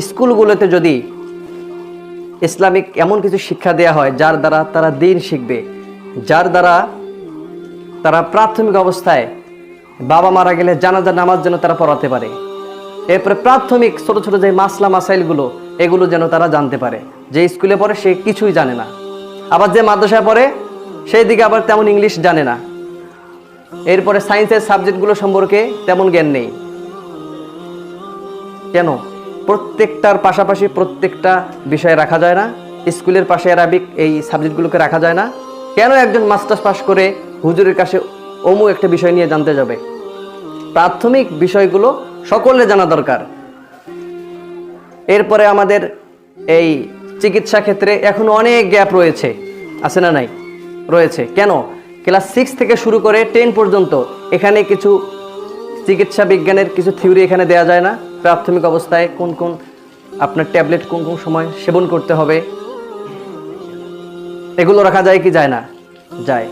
স্কুলগুলোতে যদি ইসলামিক এমন কিছু শিক্ষা দেওয়া হয়, যার দ্বারা তারা দিন শিখবে, যার দ্বারা তারা প্রাথমিক অবস্থায় বাবা মারা গেলে জানাজা, নামাজ যেন তারা পড়াতে পারে। এরপরে প্রাথমিক ছোট ছোট যে মাসলা, মাসাইলগুলো, এগুলো যেন তারা জানতে পারে। যে স্কুলে পড়ে সে কিছুই জানে না। আবার যে মাদ্রাসায় পড়ে, সেই দিকে আবার তেমন ইংলিশ জানে না। এরপরে সায়েন্সের সাবজেক্টগুলো সম্পর্কে তেমন জ্ঞান নেই। কেন? প্রত্যেকটার পাশাপাশি প্রত্যেকটা বিষয় রাখা যায় না। স্কুলের পাশে অ্যারাবিক এই সাবজেক্টগুলোকে রাখা যায় না। কেন একজন মাস্টার্স পাস করে হুজুরের কাছে অমু একটা বিষয় নিয়ে জানতে যাবে? প্রাথমিক বিষয়গুলো সকলে জানা দরকার। এরপরে আমাদের এই চিকিৎসা ক্ষেত্রে এখনও অনেক গ্যাপ রয়েছে। আছে না নাই? রয়েছে। কেন? ক্লাস সিক্স থেকে শুরু করে টেন পর্যন্ত এখানে কিছু চিকিৎসা বিজ্ঞানের কিছু থিওরি এখানে দেওয়া যায় না। প্রাথমিক অবস্থায় কোন কোন আপনার ট্যাবলেট কোন কোন সময় সেবন করতে হবে? এগুলো রাখা যায় কি যায় না? যায়।